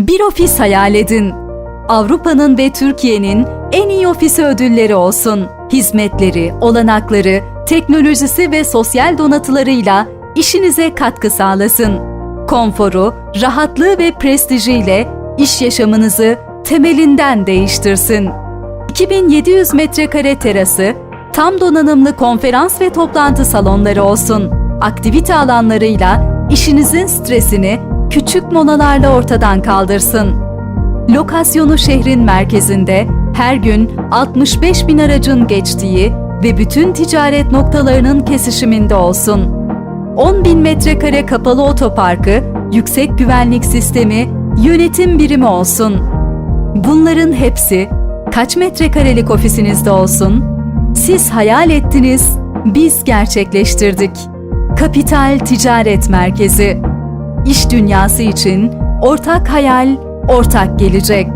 Bir ofis hayal edin. Avrupa'nın ve Türkiye'nin en iyi ofisi ödülleri olsun. Hizmetleri, olanakları, teknolojisi ve sosyal donatılarıyla işinize katkı sağlasın. Konforu, rahatlığı ve prestijiyle iş yaşamınızı temelinden değiştirsin. 2700 metrekare terası, tam donanımlı konferans ve toplantı salonları olsun. Aktivite alanlarıyla işinizin stresini küçük molalarla ortadan kaldırsın. Lokasyonu şehrin merkezinde her gün 65 bin aracın geçtiği ve bütün ticaret noktalarının kesişiminde olsun. 10 bin metrekare kapalı otoparkı, yüksek güvenlik sistemi, yönetim birimi olsun. Bunların hepsi kaç metrekarelik ofisinizde olsun? Siz hayal ettiniz, biz gerçekleştirdik. Kapital Ticaret Merkezi. İş dünyası için ortak hayal, ortak gelecek.